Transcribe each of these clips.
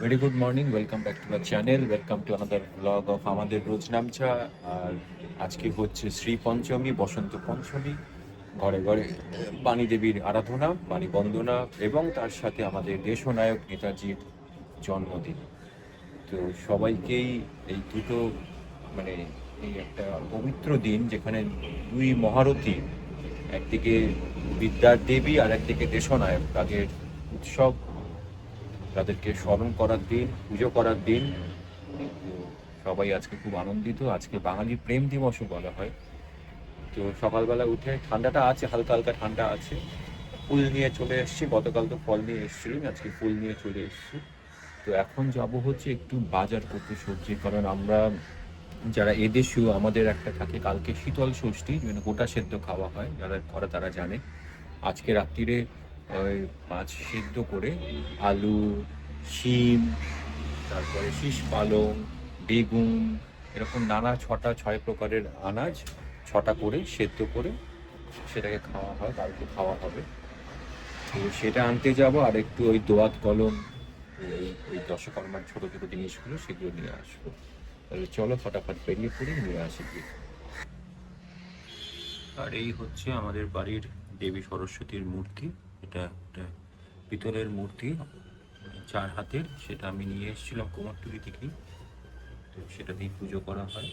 Very good morning welcome back to the channel welcome to another blog of আমাদের রোজ নামছা। আর আজকে হচ্ছে শ্রী পঞ্চমী, বসন্ত পঞ্চমী। ঘরে ঘরে বাণী দেবীর আরাধনা, বাণী বন্দনা এবং তার সাথে আমাদের দেশনায়ক নেতাজির জন্মদিন। তো সবাইকেই এই দুটো মানে এই একটা পবিত্র দিন যেখানে দুই মহারথী, একদিকে বিদ্যার দেবী আর একদিকে দেশনায়ক, তাদের উৎসব তাদেরকে স্মরণ করার দিন, পুজো করার দিন। তো সবাই আজকে খুব আনন্দিত, আজকে বাঙালি প্রেম দিবসও বলা হয়। তো সকালবেলা উঠে ঠান্ডাটা আছে, হালকা হালকা ঠান্ডা আছে। ফুল নিয়ে চলে এসেছি, গতকাল তো ফল নিয়ে এসেছিলাম, আজকে ফুল নিয়ে চলে এসেছি। তো এখন যাব হচ্ছে একটু বাজার করতে সবজি, কারণ আমরা যারা এদেশীয়, আমাদের একটা থাকে, কালকে শীতল ষষ্ঠী মানে গোটা সেদ্ধ খাওয়া হয়, যারা করে তারা জানে। আজকে রাত্রিরে ওই মাছ সিদ্ধ করে আলু, শিম, তারপরে শীষ পালং, বেগুন, এরকম নানা ছটা, ছয় প্রকারের আনাজ ছটা করে সেদ্ধ করে সেটাকে খাওয়া হয়, কালকে খাওয়া হবে। তো সেটা আনতে যাব আর একটু ওই দোয়াত কলম ওই দশকর্মার ছোটো ছোটো জিনিসগুলো সেগুলো নিয়ে আসব। তাহলে চলো ফটাফট বেরিয়ে পড়ি, নিয়ে আসি গিয়ে। আর এই হচ্ছে আমাদের বাড়ির দেবী সরস্বতীর মূর্তি। এটা একটা পিতলের মূর্তি, চার হাতের, সেটা আমি নিয়ে এসেছিলাম কুমারটুলি থেকেই। তো সেটা দিয়ে পুজো করা হয়।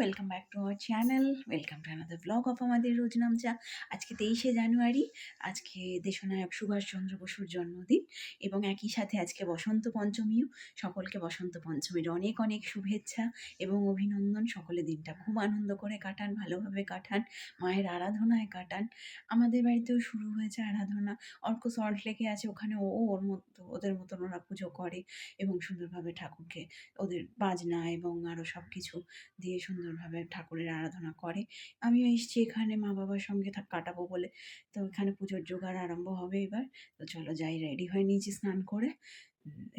Welcome back to our channel welcome to another blog of আমাদের রোজ নামচা আজকে তেইশে জানুয়ারি, আজকে দেশনায়ক সুভাষচন্দ্র বসুর জন্মদিন এবং একই সাথে আজকে বসন্ত পঞ্চমীও। সকলকে বসন্ত পঞ্চমীর অনেক অনেক শুভেচ্ছা এবং অভিনন্দন। সকলে দিনটা খুব আনন্দ করে কাটান, ভালোভাবে কাটান, মায়ের আরাধনায় কাটান। আমাদের বাড়িতেও শুরু হয়েছে আরাধনা। অর্ক সল্ট লেকে আছে, ওখানে ও ওর মতো, ওদের মতন ওরা পুজো করে এবং সুন্দরভাবে ঠাকুরকে ওদের বাজনা এবং আরও সব কিছু দিয়ে সুন্দরভাবে ঠাকুরের আরাধনা করে। আমিও এসেছি এখানে মা বাবার সঙ্গে থাক কাটাবো বলে। তো এখানে পুজোর জোগাড় আরম্ভ হবে এবার। তো চলো যাই, রেডি হয়ে নিয়েছি স্নান করে।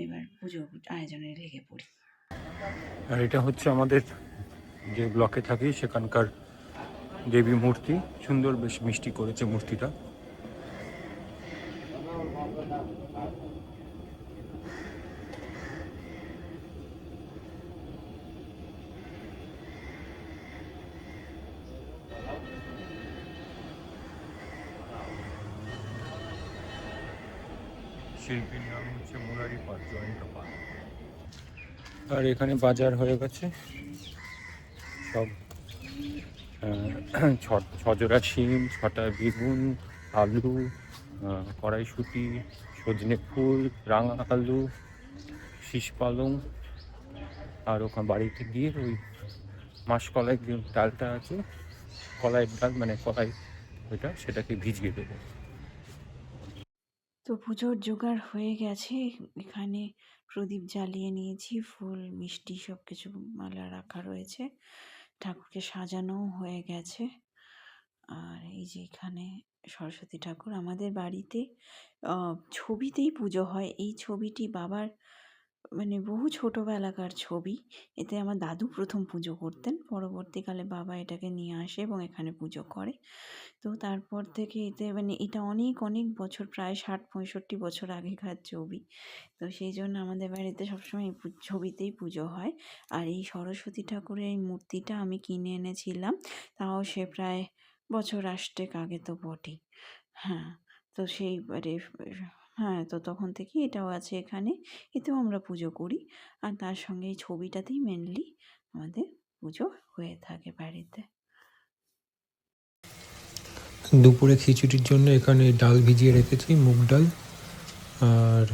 এবার পুজো আয়োজনে লেগে পড়ি। আর এটা হচ্ছে আমাদের যে ব্লকে থাকি, সেখানকার দেবী মূর্তি। সুন্দর বেশ মিষ্টি করেছে মূর্তিটা শিল্পীর নাম হচ্ছে মুরারি পাল জয়ন্ত পাল আর এখানে বাজার হয়ে গেছে। সব ছজোড়া শিম, ছটা বেগুন, আলু কড়াইশুঁটি, সজনে ফুল, রাঙা আলু, শীষ পালং, আর ওখানে বাড়িতে গিয়ে ওই মাসকলাই যে ডালটা আছে কলাইয়ের ডাল মানে কলাই ওইটা সেটাকে ভিজিয়ে দেবো। তো পুজোর জোগাড় হয়ে গেছে, এখানে প্রদীপ জ্বালিয়ে নিয়েছি, ফুল, মিষ্টি সব কিছু মালা রাখা রয়েছে। ঠাকুরকে সাজানোও হয়ে গেছে। আর এই যে এখানে সরস্বতী ঠাকুর আমাদের বাড়িতে ছবিতেই পুজো হয়। এই ছবিটি বাবার মানে বহু ছোটোবেলাকার ছবি। এতে আমার দাদু প্রথম পুজো করতেন। পরবর্তীকালে বাবা এটাকে নিয়ে আসে এবং এখানে পুজো করে। তো তারপর থেকে এতে মানে এটা অনেক অনেক বছর, প্রায় ষাট, পঁয়ষট্টি বছর আগেকার ছবি। তো সেই জন্য আমাদের বাড়িতে সবসময় এই ছবিতেই পুজো হয়। আর এই সরস্বতী ঠাকুরের এই মূর্তিটা আমি কিনে এনেছিলাম। তাও সে প্রায় বছর আষ্টেক আগে তো বটেই। হ্যাঁ তো সেইবারে হ্যাঁ তো তখন থেকে এটাও আছে এখানে। এতেও আমরা পুজো করি। আর তার সঙ্গে এই ছবিটাতেই মেনলি আমাদের পুজো হয়ে থাকে বাড়িতে। দুপুরে খিচুড়ির জন্য এখানে ডাল ভিজিয়ে রেখেছি, মুগ ডাল। আর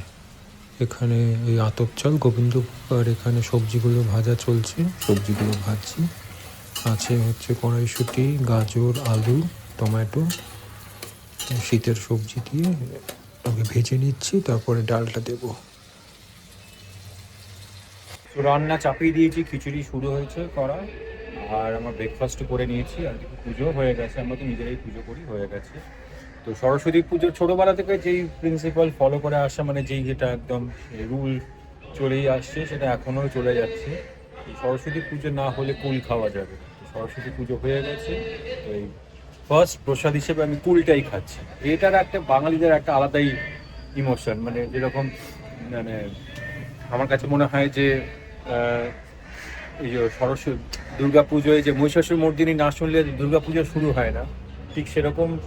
এখানে এই আতপ চাল গোবিন্দভোগ আর এখানে সবজিগুলো ভাজা চলছে। সবজিগুলো ভাজছি। আছে হচ্ছে কড়াইশুঁটি, গাজর, আলু, টমেটো, শীতের সবজি দিয়ে ওকে ভেজে নিচ্ছি, তারপরে ডালটা দেবো। রান্না চাপিয়ে দিয়েছি, খিচুড়ি শুরু হয়েছে করা আর আমার ব্রেকফাস্ট করে নিয়েছি, আর পুজো হয়ে গেছে, আমরা তো নিজেরাই পুজো করি, হয়ে গেছে। তো সরস্বতী পুজো ছোটোবেলা থেকে যেই প্রিন্সিপাল ফলো করে আসা মানে যেই যেটা একদম রুল চলেই আসছে, সেটা এখনও চলে যাচ্ছে। সরস্বতী পুজো না হলে কুল খাওয়া যাবে সরস্বতী পুজো হয়ে গেছে, তো এই ফার্স্ট প্রসাদ হিসেবে আমি কুলটাই খাচ্ছি। এটার একটা বাঙালিদের একটা আলাদাই ইমোশন মানে যেরকম মানে আমার কাছে মনে হয় যে এই যে সরস্বতী দুর্গা পুজোয় যে মহিষাসুর মর্দিনী না শুনলে দুর্গা পুজো শুরু হয় না, ঠিক সেরকম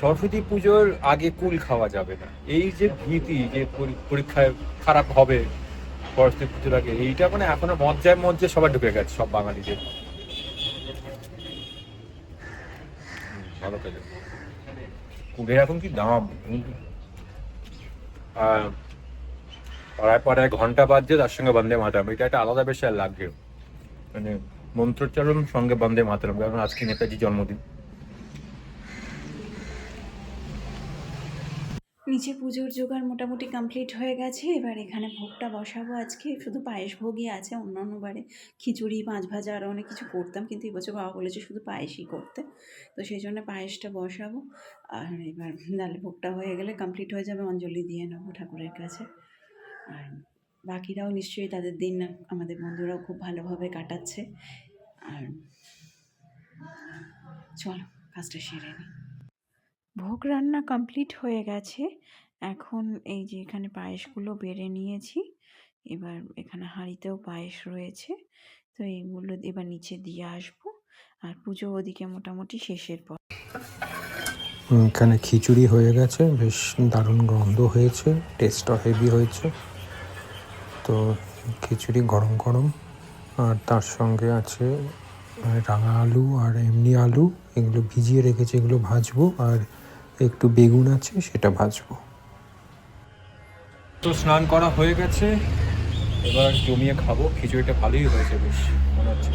সরস্বতী পুজোর আগে কুল খাওয়া যাবে না। এই যে ভীতি যে পরি- পরীক্ষায় খারাপ হবে, সরস্বতী পুজোর আগে, এইটা মানে এখনও মজ্জায় মজ্জে সবাই ঢুকে গেছে সব বাঙালিদের। ভালো কাজে। কুলের এখন কি দাম? পাড়ায় পাড়ায় ঘণ্টা বাজছে, তার সঙ্গে বন্দে মাতরম। এটা একটা আলাদা বেশ লাগে মানে মন্ত্রোচ্চারণ সঙ্গে বন্দে মাতরম কারণ আজকে নেতাজি জন্মদিন। নিচে পুজোর জোগাড় মোটামুটি কমপ্লিট হয়ে গেছে। এবার এখানে ভোগটা বসাবো আজকে। শুধু পায়েস ভোগই আছে অন্য অন্য বারে। খিচুড়ি, মাছ ভাজা আরও অনেক কিছু করতাম কিন্তু এবছর বাবা বলেছে শুধু পায়েসই করতে। তো সেই জন্য পায়েসটা বসাবো। আর এবার ডালে ভোগটা হয়ে গেলে কমপ্লিট হয়ে যাবে অঞ্জলি দিয়ে নেব ঠাকুরের কাছে। আর বাকিরাও নিশ্চয়ই তাদের দিন আমাদের বন্ধুরাও খুব ভালোভাবে কাটাচ্ছে। আর চলো, কাজটা সেরে নিই ভোগ রান্না কমপ্লিট হয়ে গেছে। এখন এই যে এখানে পায়েসগুলো বেড়ে নিয়েছি। এবার এখানে হাঁড়িতেও পায়েস রয়েছে। তো এইগুলো এবার নিচে দিয়ে আসব। আর পুজো ওদিকে মোটামুটি শেষের পর। এখানে খিচুড়ি হয়ে গেছে। বেশ দারুণ গন্ধ হয়েছে। টেস্টও হেভি হয়েছে। তো খিচুড়ি গরম গরম। আর তার সঙ্গে আছে রাঙা আলু আর এমনি আলু। এগুলো ভিজিয়ে রেখেছি, এগুলো ভাজবো। আর একটু বেগুন আছে, সেটা ভাজবো। তো স্নান করা হয়ে গেছে। এবার জমিয়ে খাব। খিচুড়িটা ভালোই হয়েছে বেশ, মনে হচ্ছে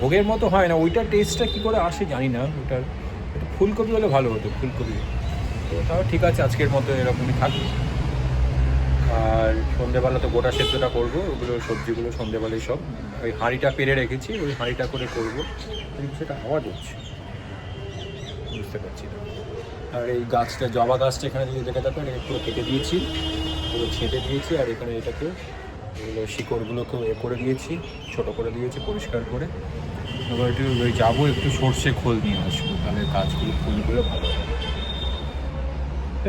ভোগের মতো হয় না, ওইটার টেস্টটা কি করে আসে জানি না একটু ফুলকপি হলে ভালো হতো, ফুলকপি। তো তাও ঠিক আছে, আজকের মতো এরকমই থাকবে আর সন্ধেবেলা তো গোটা সেদ্ধটা করব, ওগুলো সবজিগুলো সন্ধেবেলায় সব, ওই হাঁড়িটা পেরে রেখেছি, ওই হাঁড়িটা করে করব। সেটা আওয়াজ হচ্ছে। বুঝতে পারছি না। আর এই গাছটা, জবা গাছটা এখানে যদি দেখে থাকো এটা পুরো কেটে দিয়েছি, পুরো ছেঁটে দিয়েছি, আর এখানে এটাকে, এগুলো শিকড়গুলোকেও এ করে দিয়েছি, ছোট করে দিয়েছি, পরিষ্কার করে। এবার একটু যাব, একটু সর্ষে খোল নিয়ে আসব, তাহলে গাছগুলো, ফুলগুলো ভালো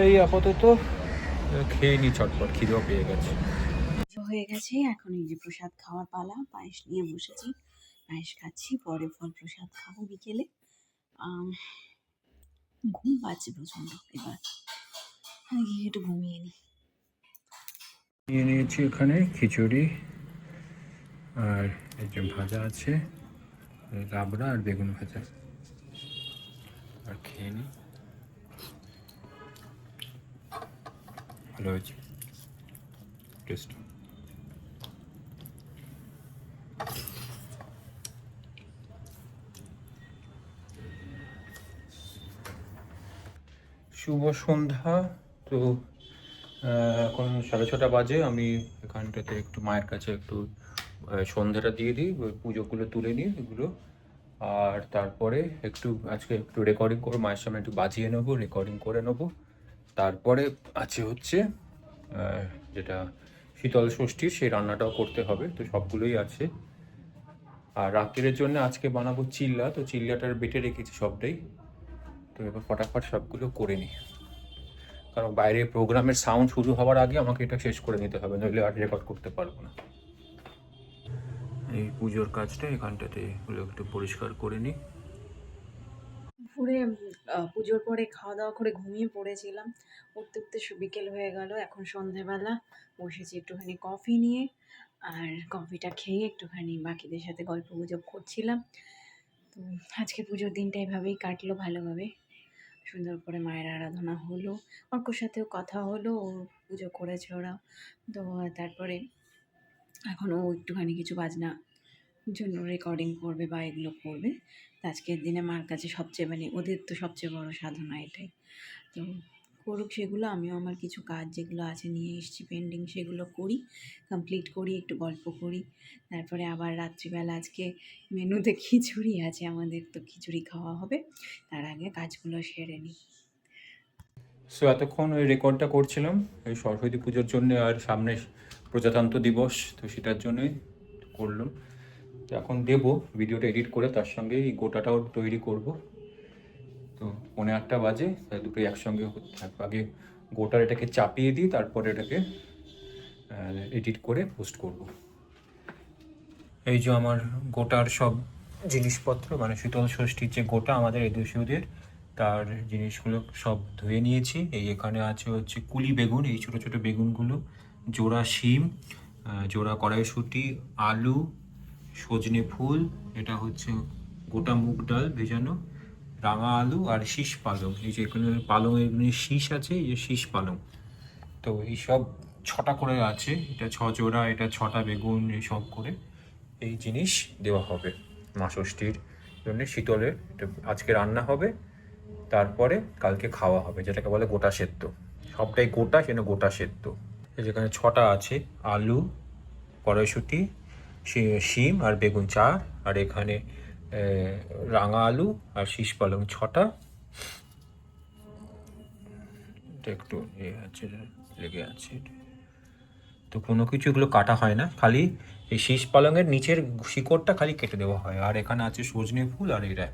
এই আপাতত খেয়ে নি চটপট, খিদেও পেয়ে গেছে। হয়ে গেছে, এখন এই যে প্রসাদ খাওয়ার পালা, পায়েস নিয়ে বসেছি, পায়েস খাচ্ছি, পরে ফল প্রসাদ খাব বিকেলে। ঘুম পাচ্ছে প্রচণ্ড এবার আমি গিয়ে একটু ঘুমিয়ে নিই নিয়ে নিয়েছি ওখানে খিচুড়ি আর যে ভাজা আছে লাবড়া আর বেগুন ভাজা আর খেয়ে নিই ভালো হয়েছে টেস্ট শুভ সন্ধ্যা। তো এখন সাড়ে ছটা বাজে। আমি এখানটাতে একটু মায়ের কাছে একটু সন্ধ্যাটা দিয়ে দিই, পুজোগুলো তুলে নিই এগুলো। আর তারপরে একটু, আজকে একটু রেকর্ডিং করে মায়ের সামনে একটু বাজিয়ে নেব রেকর্ডিং করে নেব। তারপরে আছে হচ্ছে যেটা শীতল ষষ্ঠীর সেই রান্নাটাও করতে হবে। তো সবগুলোই আছে। আর রাত্রির জন্য আজকে বানাবো চিল্লা। তো চিল্লাটার বেটে রেখেছি সবটাই। তো এবার ফটাফট সবগুলো করে নিই। কারণ বাইরে প্রোগ্রামের সাউন্ড শুরু হওয়ার আগে আমাকে এটা শেষ করে নিতে হবে, নইলে আর রেকর্ড করতে পারব না। এই পুজোর কাজটা এখানটাতে এগুলো একটু পরিষ্কার করে নিই। দুপুরে পুজোর পরে খাওয়া দাওয়া করে ঘুমিয়ে পড়েছিলাম। উঠতে উঠতে বিকেল হয়ে গেল, এখন সন্ধেবেলা। বসেছি একটুখানি কফি নিয়ে, আর কফিটা খেয়ে একটুখানি বাকিদের সাথে গল্প গুজব করছিলাম। তো আজকে পুজোর দিনটা এভাবেই কাটলো ভালোভাবে। সুন্দর করে মায়ের আরাধনা হলো অর্কর সাথেও কথা হলো, ও পুজো করেছে ওরা। তো তারপরে এখনও একটুখানি কিছু বাজনা জন্য রেকর্ডিং করবে বা এগুলো করবে। আজকের দিনে মার কাছে সবচেয়ে মানে ওদের তো সবচেয়ে বড় সাধনা এটাই। তো করুক সেগুলো, আমিও আমার কিছু কাজ যেগুলো আছে নিয়ে এসেছি পেন্ডিং সেগুলো করি কমপ্লিট করি, একটু গল্প করি। তারপরে আবার রাত্রিবেলা আজকে মেনুতে খিচুড়ি আছে, আমাদের তো খিচুড়ি খাওয়া হবে, তার আগে কাজগুলো সেরে নিই। সো এতক্ষণ ওই রেকর্ডটা করছিলাম, এই সরস্বতী পুজোর জন্য আর সামনে প্রজাতন্ত্র দিবস, তো সেটার জন্যই করলাম। এখন দেবো ভিডিওটা এডিট করে তার সঙ্গে এই গোটাটাও তৈরি করব। তো পৌনে আটটা বাজে তাই দুটো একসঙ্গে থাকবে। আগে গোটার এটাকে চাপিয়ে দিই, তারপরে এটাকে এডিট করে পোস্ট করব। এই যে আমার গোটার সব জিনিসপত্র মানে শীতল ষষ্ঠীর যে গোটা আমাদের এদেশীয়দের তার জিনিসগুলো সব ধুয়ে নিয়েছি। এই এখানে আছে হচ্ছে কুলি বেগুন, এই ছোটো ছোটো বেগুনগুলো, জোড়া শিম জোড়া কড়াইশুঁটি, আলু, সজনে ফুল, এটা হচ্ছে গোটা মুগ ডাল ভেজানো। রাঙা আলু আর শীষ পালং। এই যে এখানে পালং এগুলি শীষ আছে, এই যে শীষ পালং। তো এই সব ছটা করে আছে, এটা ছ জোড়া, এটা ছটা বেগুন এইসব করে এই জিনিস দেওয়া হবে মা ষষ্ঠীর জন্য। শীতলের, এটা আজকে রান্না হবে, তারপরে কালকে খাওয়া হবে, যেটাকে বলে গোটা সেদ্ধ। সবটাই গোটা সেটা গোটা সেদ্ধ। যেখানে ছটা আছে, আলু, কড়াইশুঁটি শিম আর বেগুন চার আর এখানে রাঙা আলু আর শীষ পালং ছটা। একটু ইয়ে আছে, লেগে আছে। তো কোনো কিছু এগুলো কাটা হয় না, খালি এই শীষ পালংয়ের নিচের শিকড়টা খালি কেটে দেওয়া হয়। আর এখানে আছে সজনে ফুল আর এরা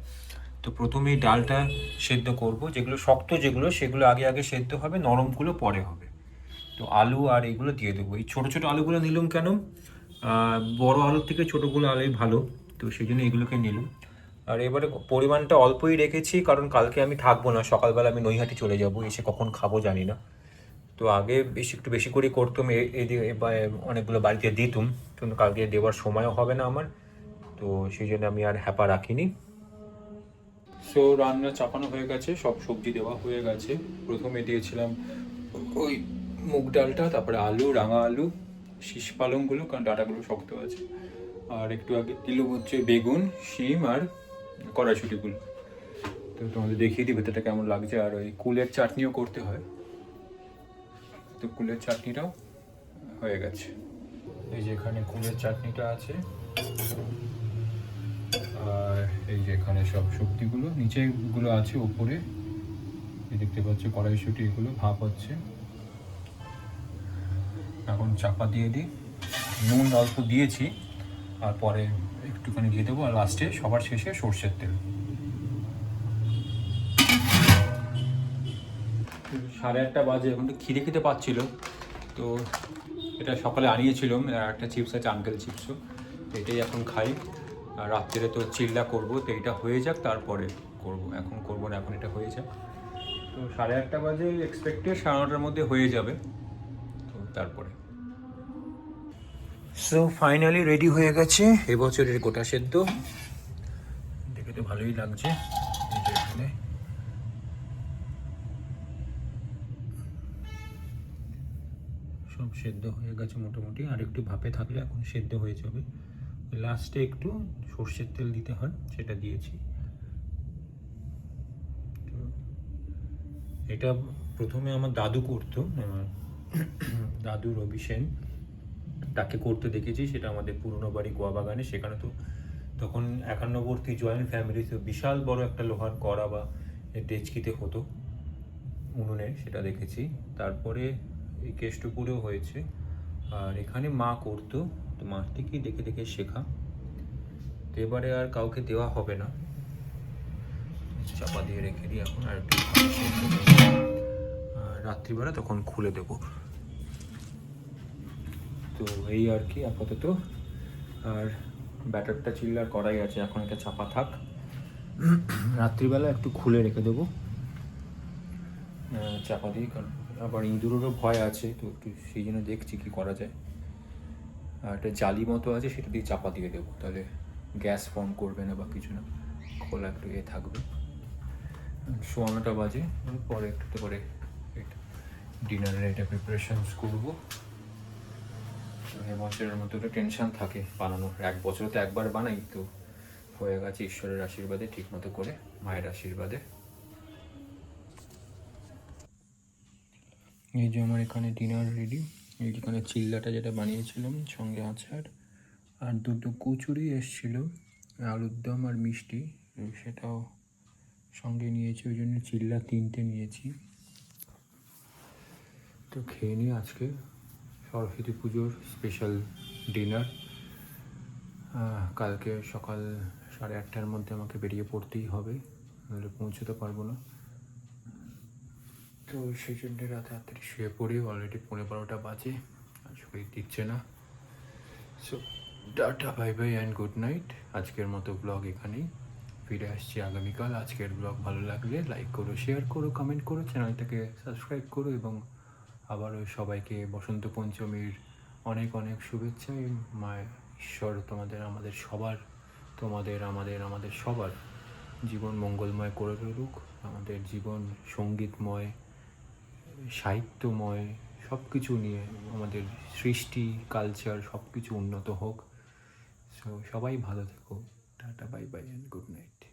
তো প্রথমে এই ডালটা সেদ্ধ করব, যেগুলো শক্ত যেগুলো, সেগুলো আগে আগে সেদ্ধ হবে, নরমগুলো পরে হবে। তো আলু আর এগুলো দিয়ে দেবো। এই ছোটো ছোটো আলুগুলো নিলাম কেন? বড় আলুর থেকে ছোটোগুলো আলুই ভালো। তো সেই জন্য এগুলোকে নিলাম। আর এবারে পরিমাণটা অল্পই রেখেছি, কারণ কালকে আমি থাকব না। সকালবেলা আমি নৈহাটি চলে যাব, এসে কখন খাব জানি না। তো আগে বেশি একটু বেশি করে করতাম অনেকগুলো বাড়িতে দিতুম, কিন্তু কালকে দেওয়ার সময়ও হবে না আমার। তো সেই জন্য আমি আর হ্যাপা রাখিনি। সো রান্না চাপানো হয়ে গেছে, সব সবজি দেওয়া হয়ে গেছে। প্রথমে দিয়েছিলাম ওই মুগ ডালটা, তারপরে আলু, রাঙা আলু, শীষ পালংগুলো, কারণ ডাটাগুলো শক্ত আছে। আর একটু আগে দিলুম হচ্ছে বেগুন, শিম আর কড়াইশুটিগুলো তো তোমাদের দেখিয়ে দিই ভেতরটা কেমন লাগছে। আর ওই কুলের চাটনিও করতে হয়। তো কুলের চাটনিটাও হয়ে গেছে। এই যে এখানে কুলের চাটনিটা আছে। আর এই যে এখানে সব সবজিগুলো নিচেগুলো আছে উপরে এই দেখতে পাচ্ছ কড়াইশুটি, এগুলো ভাপ হচ্ছে। এখন চাপা দিয়ে দিই। নুন অল্প দিয়েছি। আর পরে একটুখানি দিয়ে দেবো, আর লাস্টে সবার শেষে সর্ষের তেল। সাড়ে আটটা বাজে, এখন তো খিদে খেতে পাচ্ছিল। তো এটা সকালে আনিয়েছিলাম একটা চিপস আছে আঙ্কেল চিপসও এটাই এখন খাই। আর রাত্রে তো চিল্লা করব, তো এটা হয়ে যাক, তারপরে করব। এখন করব না, এখন এটা হয়ে যাক। তো সাড়ে আটটা বাজে এক্সপেক্টেড সাড়ে নটার মধ্যে হয়ে যাবে। তো তারপরে। সো ফাইনালি রেডি হয়ে গেছে। এবছরের গোটা সেদ্ধ। দেখে তো ভালোই লাগছে। সব সেদ্ধ হয়ে গেছে মোটামুটি। আর একটু ভাপে থাকলে এখন সেদ্ধ হয়ে যাবে। লাস্টে একটু সর্ষের তেল দিতে হয়, সেটা দিয়েছি। এটা প্রথমে আমার দাদু করতো, আমার দাদু রবি সেন তাকে করতে দেখেছি, সেটা আমাদের পুরনো বাড়ি গোয়া বাগানে সেখানে তো তখন একান্নবর্তী জয়েন্ট ফ্যামিলি তো বিশাল বড় একটা লোহার কড়া বা ডেচকিতে হতো, উনুনে সেটা দেখেছি। তারপরে এই কেষ্টপুরেও হয়েছে। আর এখানে মা করতো, তো মার থেকেই দেখে দেখে শেখা। তো এবারে আর কাউকে দেওয়া হবে না। চাপা দিয়ে রেখে দিই এখন, আর একটু রাত্রিবেলা তখন খুলে দেবো। তো এই আর কি, আপাতত। আর ব্যাটারটা চিল্লার করাই আছে, এখন এটা চাপা থাক। রাত্রিবেলা একটু খুলে রেখে দেবো। চাপা দিয়ে কারণ আবার ইঁদুরেরও ভয় আছে, তো একটু সেই জন্য দেখছি কী করা যায়। আর একটা জালি মতো আছে, সেটা দিয়ে চাপা দিয়ে দেবো, তাহলে গ্যাস ফর্ম করবে না বা কিছু না, খোলা একটু এ থাকবে। সোয়ানোটা বাজে, পরে একটু পরে ডিনারের এটা প্রিপারেশনস করব। এবছরের মতো একটা টেনশন থাকে বানানোর এক বছরে তো একবার বানাই, তো হয়ে গেছে ঈশ্বরের আশীর্বাদে ঠিক মতো করে মায়ের আশীর্বাদে। এই যে আমার এখানে ডিনার রেডি এই যেখানে চিল্লাটা যেটা বানিয়েছিলাম, সঙ্গে আচার আর দুটো কচুরি এসছিল, আলুর দম আর মিষ্টি সেটাও সঙ্গে নিয়েছি, ওই জন্য চিল্লা তিনটে নিয়েছি। তো খেয়ে নিই আজকে সরস্বতী পুজোর স্পেশাল ডিনার কালকে সকাল সাড়ে আটটার মধ্যে আমাকে বেরিয়ে পড়তেই হবে, নাহলে পৌঁছতে পারব না। তো সেই জন্য রাত তাড়াতাড়ি শুয়ে পড়ি অলরেডি পনেরো বারোটা বাজে, আর শরীর দিচ্ছে না। So tata bye bye and good night আজকের মতো ব্লগ এখানেই। ফিরে আসছি আগামীকাল। আজকের ব্লগ ভালো লাগলে লাইক করো শেয়ার করো কমেন্ট করো চ্যানেলটাকে সাবস্ক্রাইব করো এবং আবারও সবাইকে বসন্ত পঞ্চমীর অনেক অনেক শুভেচ্ছা। মায়ের ঈশ্বর তোমাদের, আমাদের সবার, তোমাদের, আমাদের আমাদের সবার জীবন মঙ্গলময় করে তুলুক। আমাদের জীবন সঙ্গীতময়, সাহিত্যময় সব কিছু নিয়ে আমাদের সৃষ্টি, কালচার সব কিছু উন্নত হোক। সো সবাই ভালো থেকো। Tata, bye bye and good night